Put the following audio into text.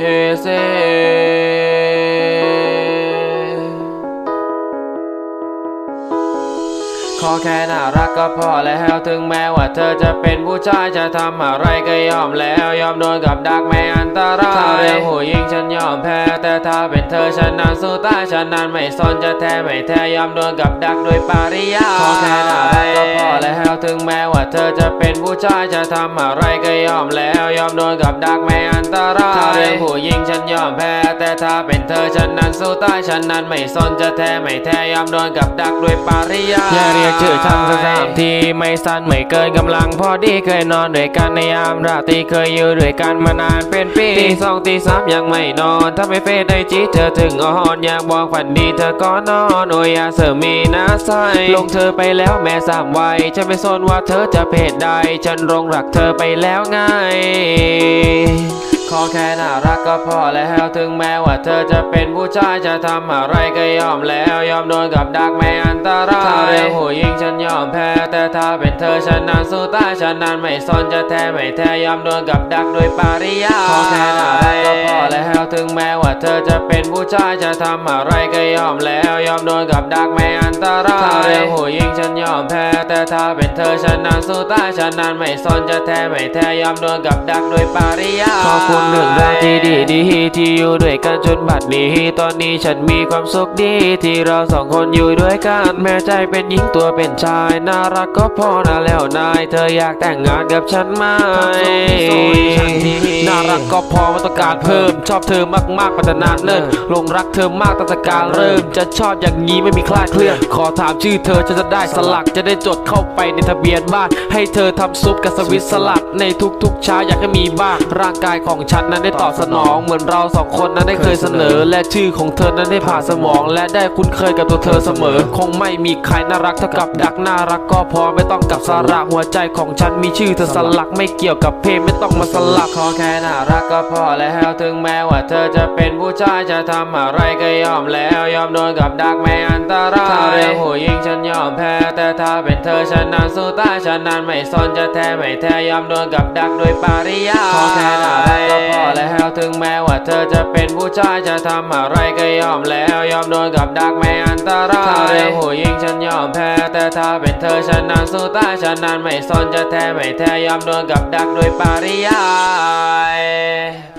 เขอแค่น่ารักก็พอแล้วถึงแม้ว่าเธอจะเป็นผู้ชายจะทำอะไรก็ยอมแล้ว ยอมโดนกับดักไม่อันตรายถ้าเรื่องผู้หญิงฉันยอมแพ้ แต่ถ้าเป็นเธอฉันนั้นสู้ตายฉันนั้นไม่สนจะแท้ไม่แท้ยอมโดนกับดักโดยปริยายขอแค่น่ารักก็พอแล้วถึงแม้ว่าเธอจะเป็นผู้ชายจะทำอะไรก็ยอมแล้ว ยอมโดนกับดักไม่อันตรายถ้าเรื่องผู้หญิงฉันยอมแพ้ ถ้าเป็นเธอฉันนั้นสู้ตายฉันนั้นไม่สนจะแท้ไม่แท้ยอมโดนกับดักโดยปริยายอย่าเรียกชื่อฉันสักสามทีไม่สั้นไม่เกินกำลังพอดีเคยนอนด้วยกันในยามราตรีเคยอยู่ด้วยกันมานานเป็นปีตีสองตีสามยังไม่นอนถ้าไม่เฟซไอจีเธอถึงอ่อนอยากบอกฝันดีเธอก็นอนโอ้ยอยาเสริมมีนะใสลงเธอไปแล้วแม่สามวัยฉันไม่สนว่าเธอจะเพศใดฉันลงรักเธอไปแล้วไง ขอแค่น่ารักก็พอแล้วถึงแม้ว่าเธอจะเป็นผู้ชายจะทำอะไรก็ยอมแล้ว ยอมโดนกับดักไม่อันตรายถ้าเรื่องผู้หญิงฉันยอมแพ้ แต่ถ้าเป็นเธอฉันนั้นสู้ตายฉันนั้นไม่สนจะแท้ไม่แท้ยอมโดนกับดักโดยปริยายขอแค่ เธอจะเป็นผู้ชายจะทำอะไรก็ยอมแล้ว ยอมโดนกับดักไม่อันตรายถ้าเรื่องผู้หญิงฉันยอมแพ้ แต่ถ้าเป็นเธอฉันนั้นสู้ตายฉันนั้นไม่สนจะแท้ไม่แท้ยอมโดนกับดักโดยปริยายขอบคุณหนึ่งราวที่ดี ดีที่อยู่ด้วยกันจนบัดนี้ ตอนนี้ฉันมีความสุขดีที่เราสองคนอยู่ด้วยกันแม้ใจเป็นหญิงตัวเป็นชาย น่ารักก็พอนะแล้วนาย เธออยากแต่งงานกับฉันไหมน่ารักก็พอม่ต้องการเพิ่ม ชอบเธอมากๆมาแต่นานเนิ่นลงรักเธอมากตั้งแต่การเริ่ม จะชอบอย่างนี้ไม่มีคลาดเคลื่อน ขอถามชื่อเธอฉันจะได้สลักจะได้จดเข้าไปในทะเบียนบ้าน ให้เธอทำซุปกับสวิตสลัดในทุกๆเช้าอยากให้มีบ้างร่างกายของฉันนั้นได้ตอบสนองเหมือนเราสองคนนั้นได้เคยเสนอ และชื่อของเธอนั้นได้ผ่านสมอง และได้คุ้นเคยกับตัวเธอเสมอ คงไม่มีใครน่ารักเท่ากับดักน่ารักก็พอไม่ต้องกับสาระหัวใจของฉันมีชื่อเธอสลักไม่เกี่ยวกับเพศไม่ต้องมาสลักขอแค่น่ารักก็พอแล้วถึงแม้ว่าเธอจะเป็นผู้ชายจะทำอะไรก็ยอมแล้วยอมโดนกับดักไม่อันตรายถ้าเรื่องผู้หญิงฉันยอมแพ้แต่ถ้าเป็นเธอฉันนั้นสู้ตายฉันนั้นไม่สนจะแท้ไม่แท้ยอมโดนกับดักโดยปริยายขอแค่น่ารักก็พอแล้วถึงแม้ว่าเธอจะเป็นผู้ชายจะทำอะไรก็ยอมแล้ว ยอมโดนกับดักไม่อันตรายถ้าเรื่องผู้หญิงฉันยอมแพ้ แต่ถ้าเป็นเธอฉันนั้นสู้ตายฉันนั้นไม่สนจะแท้ไม่แท้ยอมโดนกับดักโดยปริยาย